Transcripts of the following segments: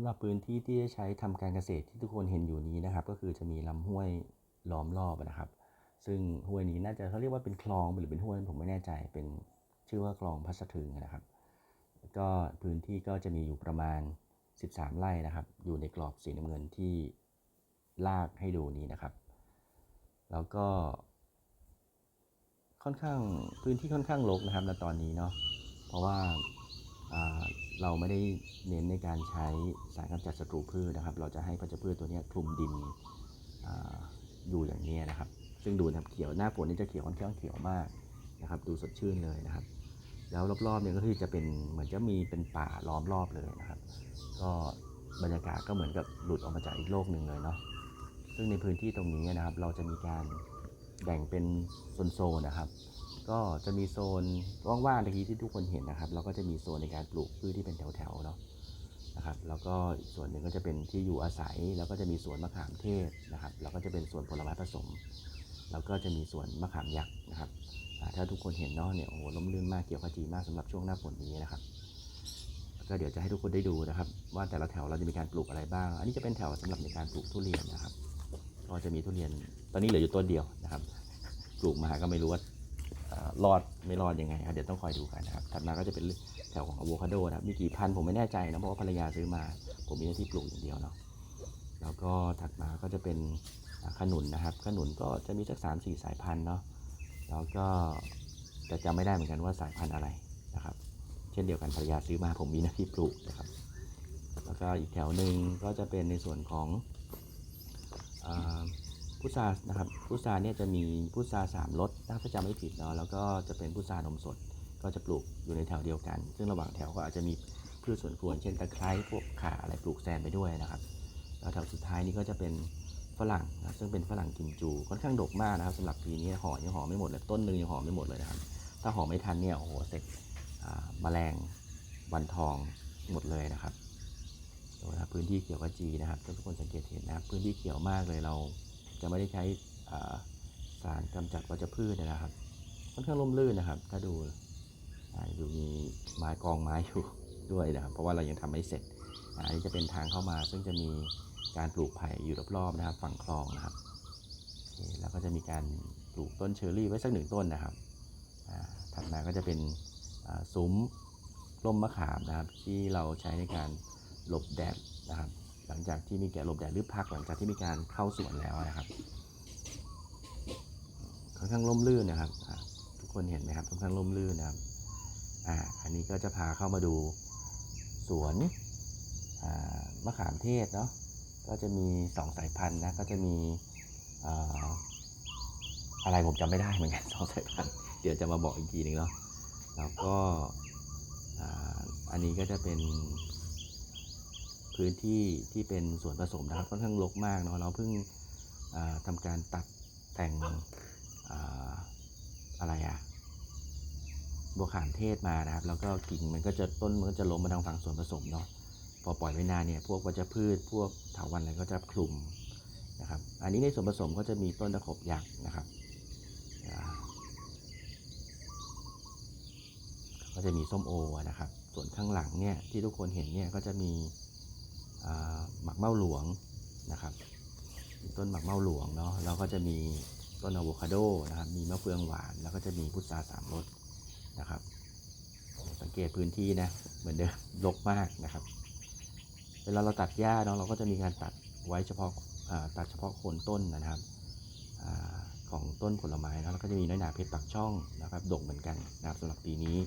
ำหรับพื้นที่ที่จะใช้ทำการเกษตรที่ทุกคนเห็นอยู่นี้นะครับ ก็คือจะมีลำห้วยล้อมรอบนะครับ ซึ่งห้วยนี้น่าจะเขาเรียกว่าเป็นคลองหรือเป็นห้วยผมไม่แน่ใจเป็นชื่อว่าคลองพัสถึงนะครับ ก็พื้นที่ก็จะมีอยู่ประมาณ 13 ไร่นะครับ อยู่ในกรอบสีน้ำเงินที่ลากให้ดูนี้นะครับ แล้วก็ ค่อนข้างพื้นที่ค่อนข้างรกนะครับณตอนนี้เนาะเพราะว่าอ่า เราไม่ได้เน้นในการใช้สารกำจัดศัตรูพืชนะครับ เราจะให้พัชพืชตัวนี้คลุมดินออยู่อย่างนี้นะครับ ซึ่งดูนะครับเขียวหน้าฝนนี่จะเขียวค่อนข้างเขียวมากนะครับ ดูสดชื่นเลยนะครับ แล้วรอบๆเนี่ยก็คือจะเป็นเหมือนจะมีเป็นป่าล้อมรอบเลยนะครับ ก็บรรยากาศก็เหมือนกับหลุดออกมาจากอีกโลกหนึ่งเลยเนาะซึ่งในพื้นที่ตรงนี้นะครับ เราจะมีการแบ่งเป็นโซนๆนะครับ ก็จะมีโซนว่างๆตะกี้ที่ทุกคนเห็นนะครับ เราก็จะมีโซนในการปลูกพืชที่เป็นแถวๆเนาะนะครับ แล้วก็ส่วนหนึ่งก็จะเป็นที่อยู่อาศัย แล้วก็จะมีสวนมะขามเทศนะครับ แล้วก็จะเป็นสวนผลไม้ผสม แล้วก็จะมีสวนมะขามยักษ์นะครับถ้าทุกคนเห็นเนาะเนี่ยโอ้โหล้มลื่นมากเกี่ยวขจีมากสำหรับช่วงหน้าฝนนี้นะครับก็เดี๋ยวจะให้ทุกคนได้ดูนะครับ ว่าแต่ละแถวเราจะมีการปลูกอะไรบ้าง อันนี้จะเป็นแถวสำหรับในการปลูกทุเรียนนะครับ ก็จะมีทุเรียนตอนนี้เหลืออยู่ต้นเดียวนะครับ ปลูกมาก็ไม่รู้ว่า รอดไม่รอดยังไงครับเดี๋ยวต้องคอยดูกันนะครับถัดมาก็จะเป็นแถวของอะโวคาโดนะครับมีกี่พันผมไม่แน่ใจนะเพราะว่าภรรยาซื้อมา ผมมีหน้าที่ปลูกอย่างเดียวเนาะแล้วก็ถัดมาก็จะเป็นขนุนนะครับ ขนุนก็จะมีสักสามสี่สายพันธุ์เนาะแล้วก็แต่จำไม่ได้เหมือนกันว่าสายพันธุ์อะไรนะครับ เช่นเดียวกันภรรยาซื้อมาผมมีหน้าที่ปลูกนะครับ แล้วก็อีกแถวหนึ่งก็จะเป็นในส่วนของอ พุทรานะครับพุทราเนี่ยจะมีพุทราสามรสถ้าจำไม่ผิดเนาะแล้วก็จะเป็นพุทรานมสดก็จะปลูกอยู่ในแถวเดียวกัน ซึ่งระหว่างแถวก็อาจจะมีพืชสวนครัวเช่นตะไคร้พวกข่าอะไรปลูกแซมไปด้วยนะครับแล้วแถวสุดท้ายนี้ก็จะเป็นฝรั่งนะซึ่งเป็นฝรั่งกิมจูค่อนข้างดกมากนะครับสำหรับปีนี้ห่อยังห่อไม่หมดเลยต้นหนึ่งยังห่อไม่หมดเลยนะครับ ถ้าห่อไม่ทันเนี่ยโอ้โหเสร็จแมลงวันทองหมดเลยนะครับดูนะครับพื้นที่เขียวขจีนะครับทุกคนสังเกตเห็นนะครับพื้นที่เขียวมากเลยเรา จะไม่ได้ใช้สารกำจัดวัชพืชนะครับ ค่อนข้างร่มรื่นนะครับ ถ้าดูดูมีไม้กองไม้อยู่ด้วยนะครับ เพราะว่าเรายังทำไม่เสร็จอันนี้จะเป็นทางเข้ามา ซึ่งจะมีการปลูกไผ่อยู่รอบๆนะครับ ฝั่งคลองนะครับแล้วก็จะมีการปลูกต้นเชอร์รี่ไว้สักหนึ่งต้นนะครับถัดมาก็จะเป็นซุ้มร่มมะขามนะครับ ที่เราใช้ในการหลบแดดนะครับ หลังจากที่มีแก่หลบแดดหรือพักหลังจากที่มีการเข้าสวนแล้วนะครับค่อนข้างร่มรื่นนะครับ ทุกคนเห็นไหมครับค่อนข้างร่มรื่นนะครับอ่าอันนี้ก็จะพาเข้ามาดูสวนมะขามเทศเนาะก็จะมีสองสายพันธุ์นะก็จะมีอ่าอะไรผมจำไม่ได้เหมือนกันสองสายพันธุ์เดี๋ยวจะมาบอกอีกทีหนึ่งเนาะแล้วก็อันนี้ก็จะเป็น พื้นที่ที่เป็นส่วนผสมนะครับค่อนข้างรกมากเนาะเราเพิ่งอ่าทำการตัดแต่งอ่าอะไรอะบัวขามเทศมานะครับ แล้วก็กิ่งมันก็จะต้นมันก็จะล้มมาทางฝั่งส่วนผสมเนาะพอปล่อยไว้นานเนี่ยพวกวัชพืชพวกเถาวัลย์อะไรก็จะคลุมนะครับ อันนี้ในส่วนผสมก็จะมีต้นตะขบยักษ์นะครับก็จะมีส้มโอนะครับ ส่วนข้างหลังเนี่ยที่ทุกคนเห็นเนี่ยก็จะมี หมักเม่าหลวงนะครับต้นหมักเม่าหลวงเนาะแล้วก็จะมีต้นอะโวคาโดนะครับมีมะเฟืองหวาน แล้วก็จะมีพุทราสามรสนะครับ สังเกตพื้นที่นะเหมือนเดิมรกมากนะครับ เวลาเราตัดหญ้าเนาะเราก็จะมีการตัดไว้เฉพาะตัดเฉพาะโคนต้นนะครับอของต้นผลไม้นะแล้วก็จะมีน้อยหนาเพชรปักช่องนะครับดกเหมือนกันนะครับสำหรับปีนี้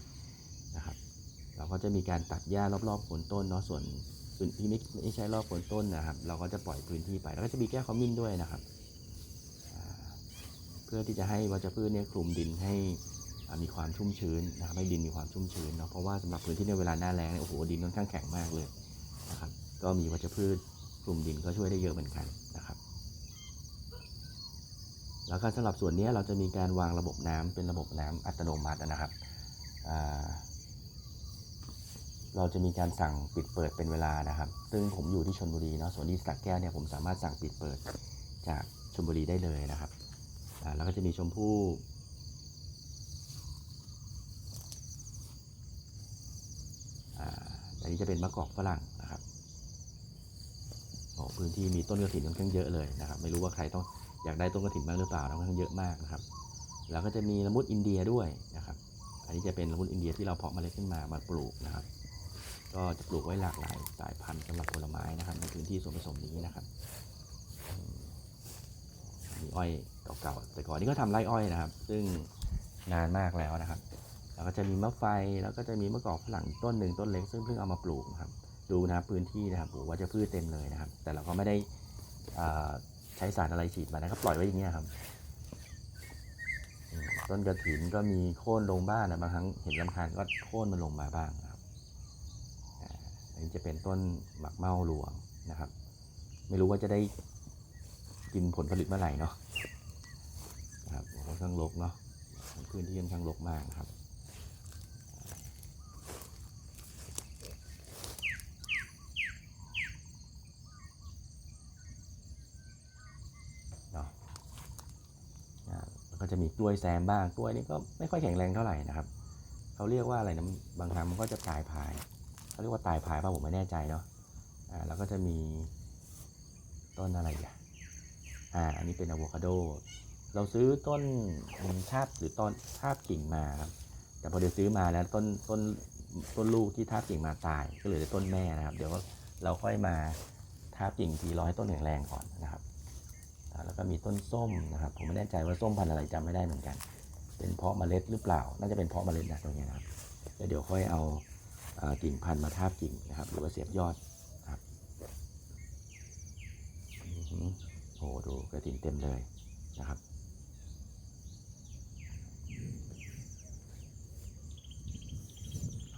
นะครับ เราก็จะมีการตัดหญ้ารอบๆโคนต้นเนาะส่วน ที่ไม่ไม่ใช่รอบโคนต้นนะครับ เราก็จะปล่อยพื้นที่ไป แล้วก็จะมีแก้วขมิ้นด้วยนะครับ เพื่อที่จะให้วัชพืชเนี่ยคลุมดินให้มีความชุ่มชื้นนะครับให้ดินมีความชุ่มชื้นเนาะเพราะว่าสำหรับพื้นที่ในเวลาหน้าแล้งเนี่ยโอ้โหดินค่อนข้างแข็งมากเลยนะครับ ก็มีวัชพืชคลุมดินก็ช่วยได้เยอะเหมือนกันนะครับ แล้วก็สำหรับส่วนนี้เราจะมีการวางระบบน้ำเป็นระบบน้ำอัตโนมัตินะครับอ่า เราจะมีการสั่งปิดเปิดเป็นเวลานะครับ ซึ่งผมอยู่ที่ชนบุรีเนาะส่วนที่สักแก้วเนี่ยผมสามารถสั่งปิดเปิดจากชลบุรีได้เลยนะครับแล้วก็จะมีชมพู่อ่าอันนี้จะเป็นมะกอกฝรั่งนะครับโอ้พื้นที่มีต้นกระถินค่อนข้างเยอะเลยนะครับ ไม่รู้ว่าใครต้องอยากได้ต้นกระถินบ้างหรือเปล่านะค่อนข้างเยอะมากนะครับ แล้วก็จะมีละมุดอินเดียด้วยนะครับ อันนี้จะเป็นละมุดอินเดียที่เราเพาะเมล็ดขึ้นมามาปลูกนะครับ ก็จะปลูกไว้หลากหลายสายพันธุ์สำหรับผลไม้นะครับ ในพื้นที่ส่วนผสมนี้นะครับมีอ้อยเก่าๆแต่ก่อนนี้ก็ทำไร่อ้อยนะครับ ซึ่งนานมากแล้วนะครับแล้วก็จะมีมะไฟแล้วก็จะมีมะกอกฝรั่งต้นหนึ่งต้นเล็กซึ่งเพิ่งเอามาปลูกครับ ดูนะครับพื้นที่นะครับโอ้ว่าจะพืชเต็มเลยนะครับ แต่เราก็ไม่ได้ใช้สารอะไรฉีดมานะครับปล่อยไว้อย่างเงี้ยครับต้นกระถินก็มีโค่นลงบ้างนะบางครั้งเห็นลำคาญก็โค่นมันลงมาบ้างนะ นี้จะเป็นต้นหมักเมาหลวงนะครับ ไม่รู้ว่าจะได้กินผลผลิตเมื่อไหร่เนาะนะครับค่อนข้างรกเนาะพื้นที่ค่อนข้างรกมากนะครับเนาะแล้วก็จะมีกล้วยแซมบ้างกล้วยนี่ก็ไม่ค่อยแข็งแรงเท่าไหร่นะครับเขาเรียกว่าอะไรนะบางครั้งมันก็จะตายพาย เขาเรียกว่าตายพายป่ะผมไม่แน่ใจเนาะอ่าแล้วก็จะมีต้นอะไรอะอ่าอันนี้เป็นอะโวคาโด เราซื้อต้นทาบหรือต้นทาบกิ่งมาครับแต่พอเดี๋ยวซื้อมาแล้วต้นต้นต้นลูกที่ทาบกิ่งมาตาย ก็เหลือแต่ต้นแม่นะครับ เดี๋ยวเราค่อยมาทาบกิ่งทีร้อยต้นแข็งแรงก่อนนะครับแล้วก็มีต้นส้มนะครับ ผมไม่แน่ใจว่าส้มพันธุ์อะไรจำไม่ได้เหมือนกัน เป็นเพาะเมล็ดหรือเปล่า น่าจะเป็นเพาะเมล็ดนะตรงนี้นะครับแล้วเดี๋ยวค่อยเอา กิ่งพันธุ์มาทาบกิ่งนะครับ หรือว่าเสียบยอดครับโอ้โหดูกระถินเต็มเลยนะครับ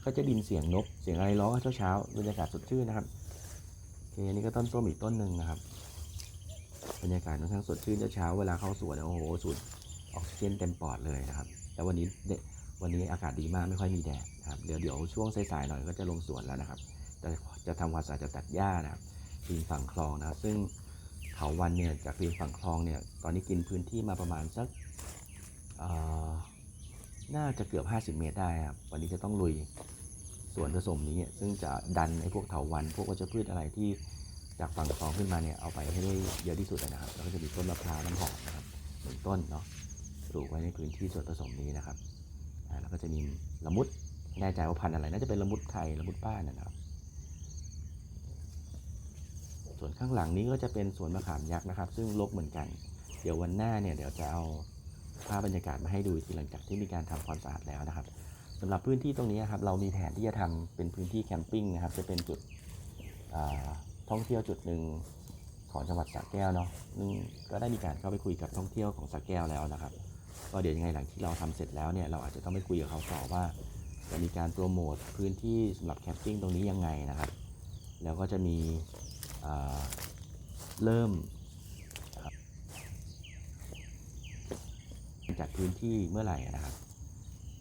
ก็จะดินเสียงนก เสียงอะไรร้องเช้าเช้าบรรยากาศสดชื่นนะครับโอเคอันนี้ก็ต้นส้มอีกต้นหนึ่งนะครับ บรรยากาศค่อนข้างสดชื่นเช้าๆเวลาเข้าสวนโอ้โหสูดออกซิเจนเต็มปอดเลยนะครับ แต่วันนี้เด วันนี้อากาศดีมากไม่ค่อยมีแดดนะครับเดี๋ยวเดี๋ยวช่วงสายๆหน่อยก็จะลงสวนแล้วนะครับ จะจะทำความสะอาดจะตัดหญ้านะครับริมฝั่งคลองนะครับ ซึ่งเถาวันเนี่ยจากริมฝั่งคลองเนี่ยตอนนี้กินพื้นที่มาประมาณสักน่าจะเกือบ 50 เมตรได้ครับวันนี้จะต้องลุยสวนผสมนี้ซึ่งจะดันไอ้พวกเถาวันพวกวัชพืชอะไรที่จากฝั่งคลองขึ้นมาเนี่ยเอาไปให้ได้เยอะที่สุดนะครับแล้วก็จะมีต้นมะพร้าวน้ำหอมนะครับหนึ่งต้นเนาะปลูกไว้ในพื้นที่ส่วนผสมนี้นะครับ อ่าแล้วก็จะมีละมุดไม่แน่ใจว่าพันธุ์อะไรน่าจะเป็นละมุดไทยละมุดบ้านนะครับ ส่วนข้างหลังนี้ก็จะเป็นสวนมะขามยักษ์นะครับ ซึ่งรกเหมือนกัน เดี๋ยววันหน้าเนี่ยเดี๋ยวจะเอาภาพบรรยากาศมาให้ดูทีหลังจากที่มีการทำความสะอาดแล้วนะครับสำหรับพื้นที่ตรงนี้ครับเรามีแผนที่จะทำเป็นพื้นที่แคมปิ้งนะครับ จะเป็นจุดท่องเที่ยวจุดหนึ่งของจังหวัดสระแก้วเนาะซึ่งก็ได้มีการเข้าไปคุยกับท่องเที่ยวของสระแก้วแล้วนะครับ ก็เดี๋ยวยังไงหลังที่เราทำเสร็จแล้วเนี่ยเราอาจจะต้องไปคุยกับเขาต่อว่า จะมีการโปรโมทพื้นที่สำหรับแคมปิ้งตรงนี้ยังไงนะครับ แล้วก็จะมีเริ่มจัดพื้นที่เมื่อไหร่นะครับ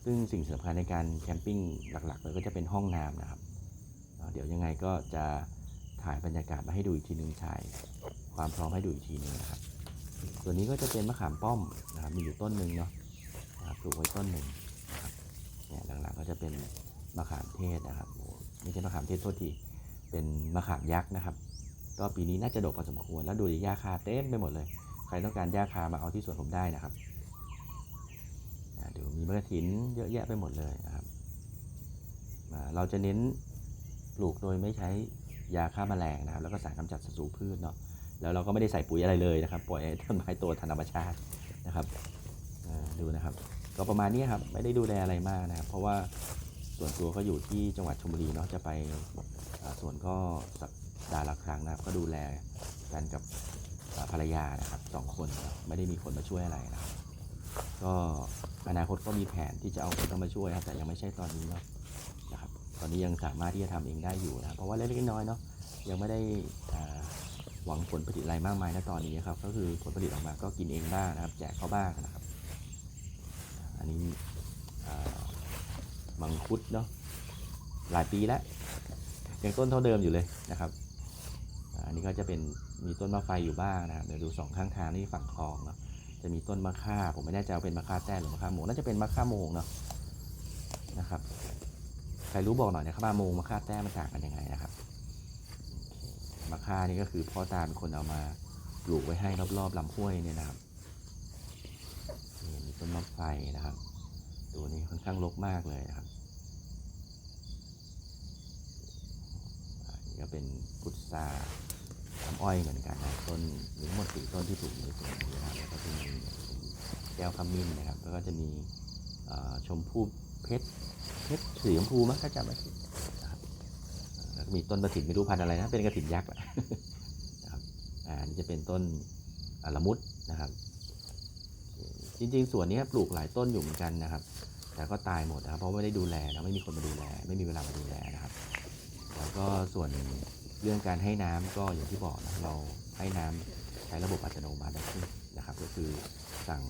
ซึ่งสิ่งสำคัญในการแคมปิ้งหลักๆเลยก็จะเป็นห้องน้ำนะครับ เดี๋ยวยังไงก็จะถ่ายบรรยากาศมาให้ดูอีกทีหนึงถ่ายความพร้อมให้ดูอีกทีหนึงนะครับ ส่วนนี้ก็จะเป็นมะขามป้อมนะครับมีอยู่ต้นหนึ่งเนาะนะครับปลูกไว้ต้นหนึ่งนะครับเนี่ยหลังๆก็จะเป็นมะขามเทศนะครับโอ้ไม่ใช่มะขามเทศโทษทีเป็นมะขามยักษ์นะครับ ก็ปีนี้น่าจะดกพอสมควรแล้วดูดิหญ้าคาเต็มไปหมดเลย ใครต้องการหญ้าคามาเอาที่สวนผมได้นะครับเดี๋ยวมีมะกระถินเยอะแยะไปหมดเลยนะครับเราจะเน้นปลูกโดยไม่ใช้ยาฆ่าแมลงนะครับ แล้วก็สารกำจัดศัตรูพืชเนาะ แล้วเราก็ไม่ได้ใส่ปุ๋ยอะไรเลยนะครับ ปล่อยให้ต้นไม้โตตามธรรมชาตินะครับดูนะครับ ก็ประมาณนี้ครับ ไม่ได้ดูแลอะไรมากนะครับ เพราะว่าส่วนตัวก็อยู่ที่จังหวัดชลบุรีเนาะ จะไปอ่าสวนก็สัปดาห์ละครั้งนะครับ ก็ดูแลกันกับภรรยานะครับสองคนไม่ได้มีคนมาช่วยอะไรนะครับ ก็อนาคตก็มีแผนที่จะเอาคนมาช่วยครับแต่ยังไม่ใช่ตอนนี้เนาะนะครับ ตอนนี้ยังสามารถที่จะทำเองได้อยู่นะเพราะว่าเล็กๆน้อยๆเนาะยังไม่ได้อ่า หวังผลผลิตอะไรมากมายนะตอนนี้ครับ ก็คือผลผลิตออกมาก็กินเองบ้างนะครับ แจกเขาบ้างนะครับ อันนี้อ่ามังคุดเนาะหลายปีแล้วยังต้นเท่าเดิมอยู่เลยนะครับ อันนี้ก็จะเป็นมีต้นมะไฟอยู่บ้างนะครับเดี๋ยวดูสองข้างทางนี่ฝั่งคลองเนาะจะมีต้นมะค่าผมไม่แน่ใจว่าเป็นมะค่าแต้หรือมะค่าโมงน่าจะเป็นมะค่าโมงเนาะนะครับ ใครรู้บอกหน่อยนะครับมะโมงมะค่าแต้มันต่างกันยังไงนะครับ คมะค่าค่านี่ก็คือพ่อตาเป็นคนเอามาปลูกไว้ให้รอบๆลำห้วยเนี่ยนะครับนี่มีต้นมะไฟนะครับตัวนี้ค่อนข้างรกมากเลยนะครับนนี้ก็เป็นพุทราน้ำอ้อยเหมือนกันนะต้นมีทั้งหมดสี่ต้นที่ปลูกในสวนนี้นะครับแล้วก็จะมีแก้วขมิ้นนะครับ แล้วก็จะมีชมพู่เพชรเพชรสีชมพูมั้งถ้าจำไม่ผิดนะครับ แล้วมีต้นกระถินไม่รู้พันธุ์อะไรนะ เป็นกระถินยักษ์นะครับอ่าอันนี่จะเป็นต้นละมุดนะครับ จริงๆสวนนี้ปลูกหลายต้นอยู่เหมือนกันนะครับ แต่ก็ตายหมดนะครับ เพราะไม่ได้ดูแลนะไม่มีคนมาดูแล ไม่มีเวลามาดูแลนะครับ แล้วก็ส่วนเรื่องการให้น้ำก็อย่างที่บอกนะเราให้น้ำใช้ระบบอัตโนมัตินะครับ ก็คือสั่ง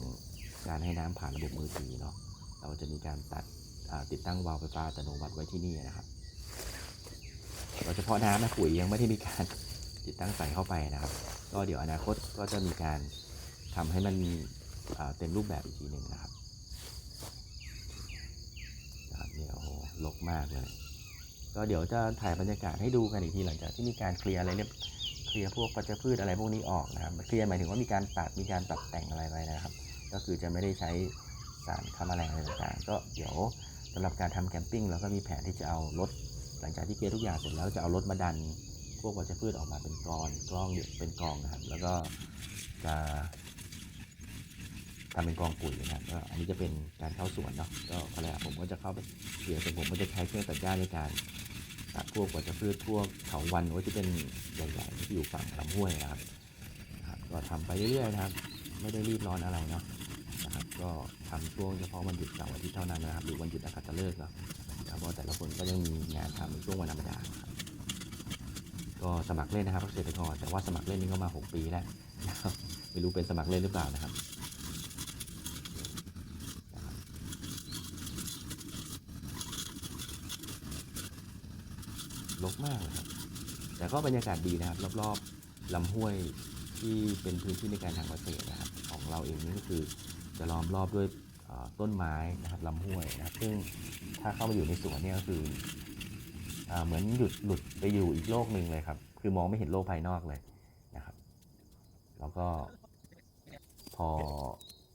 การให้น้ำผ่านระบบมือถือเนาะเราจะมีการตัดติดตั้งวาล์วไฟฟ้าอัตโนมัติไว้ที่นี่นะครับ ยเฉพาะน้ำนะปุ๋ยยังไม่ได้มีการติดตั้งใส่เข้าไปนะครับ ก็เดี๋ยวอนาคตก็จะมีการทำให้มันเต็มรูปแบบอีกทีหนึ่งนะครับนะครับเนี่ยโอ้โหลกมากเลย ก็เดี๋ยวจะถ่ายบรรยากาศให้ดูกันอีกทีหลังจากที่มีการเคลียร์อะไรเรียบเคลียร์พวกปัจจพืชอะไรพวกนี้ออกนะครับเคลียร์หมายถึงว่ามีการตัดมีการปรับแต่งอะไรไปนะครับ ก็คือจะไม่ได้ใช้สารฆ่าแมลงอะไรต่างๆ ก็เดี๋ยวสำหรับการทำแคมปิ้งเราก็มีแผนที่จะเอารถ หลังจากที่เคลียทุกอย่างเสร็จแล้วจะเอารถมาดัน พวกวัชพืชออกมาเป็นกรอนกล้องเป็นกองนะครับ แล้วก็จะทำเป็นกองปุ๋ยนะครับก็อันนี้จะเป็นการเข้าสวนเนาะก็อะไรอะผมก็จะเข้าไปเกี่ยวกับผมก็จะใช้เครื่องตัดหญ้าในการตัดพวกวัชพืชพวกเถาวันว่าจะเป็นใหญ่ๆที่อยู่ฝั่งลำห้วยนะครับนะครับ ก็ทำไปเรื่อยๆนะครับ ไม่ได้รีบร้อนอะไรเนาะนะครับ ก็ทำช่วงเฉพาะวันหยุดเสาร์อาทิตย์เท่านั้นนะครับ หรือวันหยุดนักขัตฤกษ์เนาะ เพราะแต่ละคนก็ยังมีงานทำในช่วงวันธรรมดาครับก็สมัครเล่นนะครับเกษตรกรแต่ว่าสมัครเล่นนี่ก็มา 6 ปีแล้วนะครับไม่รู้เป็นสมัครเล่นหรือเปล่านะครับนะครับรกมากเลยครับ แต่ก็บรรยากาศดีนะครับ รอบๆลำห้วยที่เป็นพื้นที่ในการทำเกษตรนะครับ ของเราเองนี่ก็คือจะล้อมรอบด้วย ต้นไม้นะครับลำห้วยนะครับ ซึ่งถ้าเข้ามาอยู่ในสวนเนี่ยก็คืออเหมือนหยุดหลุดไปอยู่อีกโลกหนึ่งเลยครับ คือมองไม่เห็นโลกภายนอกเลยนะครับ แล้วก็พอ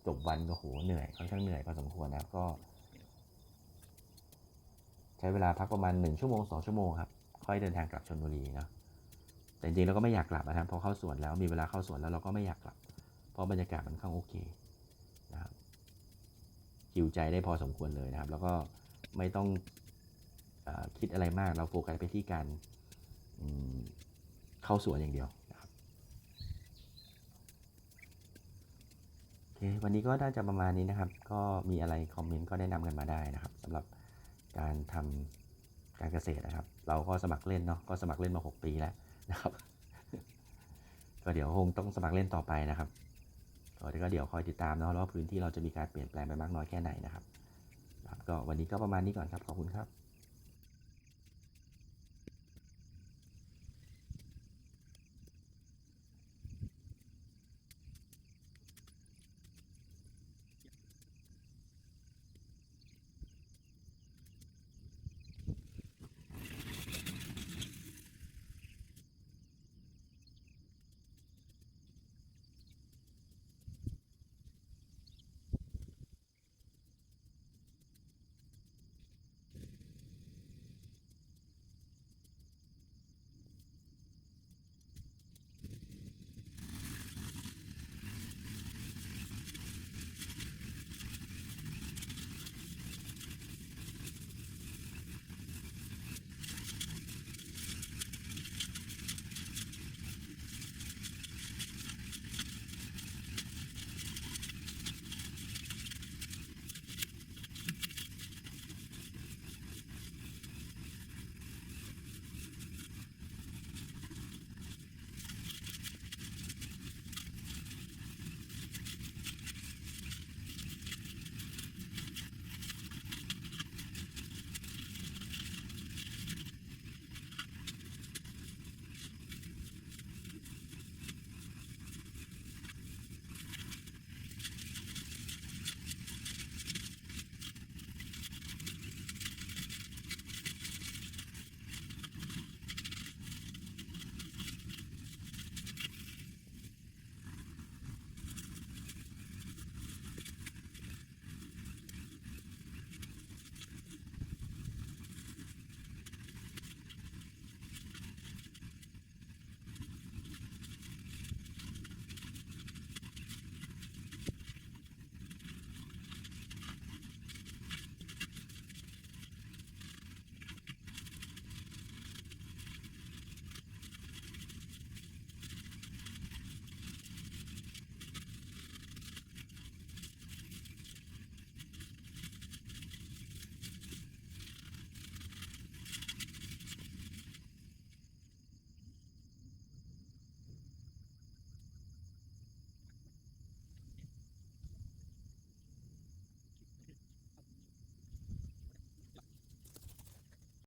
จบวันก็โหเหนื่อยค่อนข้างเหนื่อยพอสมควรนะครับก็ ใช้เวลาพักประมาณหนึ่งชั่วโมงสองชั่วโมงครับค่อยเดินทางกลับชลบุรีเนาะแต่จริงเราก็ไม่อยากกลับนะครับพอเข้าสวนแล้วมีเวลาเข้าสวนแล้วเราก็ไม่อยากกลับ เพราะบรรยากาศมันค่อนข้างโอเค หิวใจได้พอสมควรเลยนะครับ แล้วก็ไม่ต้องอคิดอะไรมากเราโฟกัสไปที่การเข้าสวนอย่างเดียวนะครับโอเควันนี้ก็น่าจะประมาณนี้นะครับ ก็มีอะไรคอมเมนต์ก็แนะนำกันมาได้นะครับสำหรับการทำการเกษตรนะครับ เราก็สมัครเล่นเนาะก็สมัครเล่นมา 6 ปีแล้วนะครับ ก็เดี๋ยวคงต้องสมัครเล่นต่อไปนะครับ ก็เดี๋ยวก็เดี๋ยวคอยติดตามเนาะแล้วว่าพื้นที่เราจะมีการเปลี่ยนแปลงไปมากน้อยแค่ไหนนะครับ ก็วันนี้ก็ประมาณนี้ก่อนครับ ขอบคุณครับ